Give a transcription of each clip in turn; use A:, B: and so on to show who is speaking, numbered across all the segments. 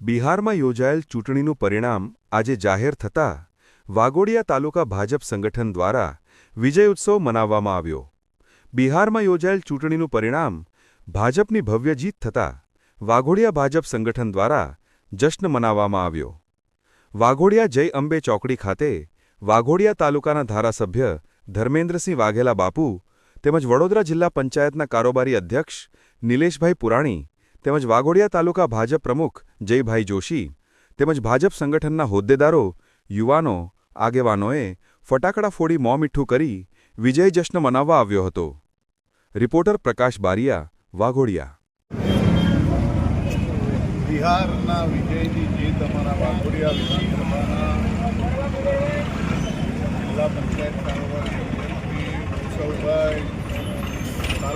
A: બિહારમાં યોજાયેલ ચૂંટણીનું પરિણામ આજે જાહેર થતાં વાગોડિયા તાલુકા ભાજપ સંગઠન દ્વારા વિજય ઉત્સવ મનાવવામાં આવ્યો. બિહારમાં યોજાયેલ ચૂંટણીનું પરિણામ ભાજપની ભવ્ય જીત થતાં વાઘોડિયા ભાજપ સંગઠન દ્વારા જશ્ન મનાવવામાં આવ્યો. વાઘોડિયા જય અંબે ચોકડી ખાતે વાઘોડિયા તાલુકાના ધારાસભ્ય ધર્મેન્દ્રસિંહ વાઘેલા બાપુ તેમજ વડોદરા જિલ્લા પંચાયતના કારોબારી અધ્યક્ષ નિલેશભાઈ પુરાણી તેમજ વાઘોડિયા તાલુકા ભાજપ પ્રમુખ જયભાઈ જોશી તેમજ ભાજપ સંગઠનના હોદ્દેદારો, યુવાનો, આગેવાનોએ ફટાકડા ફોડી મોં મીઠું કરી વિજય જશ્ન મનાવવા આવ્યો હતો. રિપોર્ટર પ્રકાશ બારિયા, વાઘોડિયા.
B: બિહારના વિજયની જીત અમારા વાઘોડિયા વિધાનસભાના જિલ્લા પંચાયત કારોબારી અધ્યક્ષશ્રી ઉત્સવભાઈ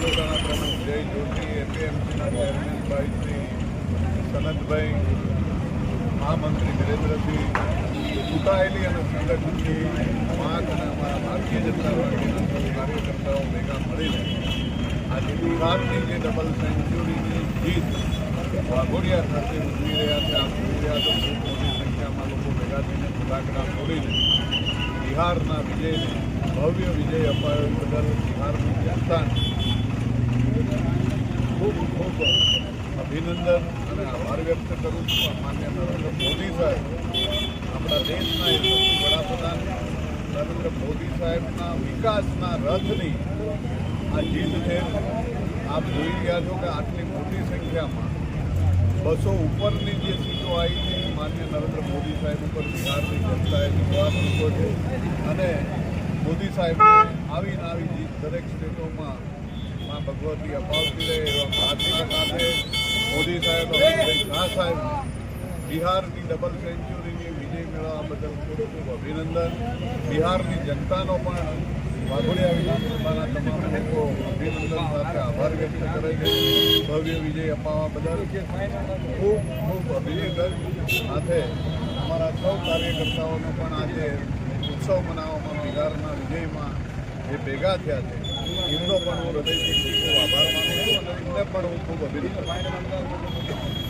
B: તાલુકાના પ્રમુખ જય જોશી એપીએમસીના ચેરમેનભાઈ શ્રી સનતભાઈ મહામંત્રી વિરેન્દ્રસિંહ ચૂંટાયેલી અને સંગઠનની માંગ અને અમારા ભારતીય જનતા પાર્ટીના સૌ કાર્યકર્તાઓ ભેગા મળીને આજે બિહારની જે ડબલ સેન્ચુરીની જીત વાઘોડિયા ખાતે ઉજવી રહ્યા છે આપ જોઈ રહ્યા છો ખૂબ મોટી સંખ્યામાં લોકો ભેગા થઈને ફટાકડા ફોડીને બિહારના વિજયને ભવ્ય વિજય અપાયો એ બદલ બિહારની જનતાને ખૂબ ખૂબ અભિનંદન અને આભાર વ્યક્ત કરું છું. માન્ય નરેન્દ્ર મોદી સાહેબ, આપણા દેશના યશસ્વી વડાપ્રધાન નરેન્દ્ર મોદી સાહેબના વિકાસના રથની આ જીત છે. આપ જોઈ રહ્યા છો કે આટલી મોટી સંખ્યામાં બસો ઉપરની જે સીટો આવી છે માન્ય નરેન્દ્ર મોદી સાહેબ ઉપર બિહારની જનતાએ વિશ્વાસ છે. અને મોદી સાહેબ આવીને આવી જીત દરેક સ્ટેટોમાં ભગવતી અપાવતી રહે એવા ભારતીય સાથે મોદી સાહેબ, અમિતભાઈ શાહ સાહેબ, બિહારની ડબલ સેન્ચુરીની વિજય મેળવવા બદલ ખૂબ ખૂબ અભિનંદન. બિહારની જનતાનો પણ વાઘોડિયા વિધાનસભાના તમામ લોકો અભિનંદન સાથે આભાર વ્યક્ત કરે છે. ભવ્ય વિજય અપાવવા બદલ ખૂબ ખૂબ અભિનંદન. સાથે અમારા સૌ કાર્યકર્તાઓનો પણ આજે ઉત્સવ મનાવવામાં બિહારના વિજયમાં જે ભેગા થયા છે એમનો પણ હું હૃદયથી ખૂબ ખૂબ આભાર માનું છું અને એમને પણ હું ખૂબ અભિનંદન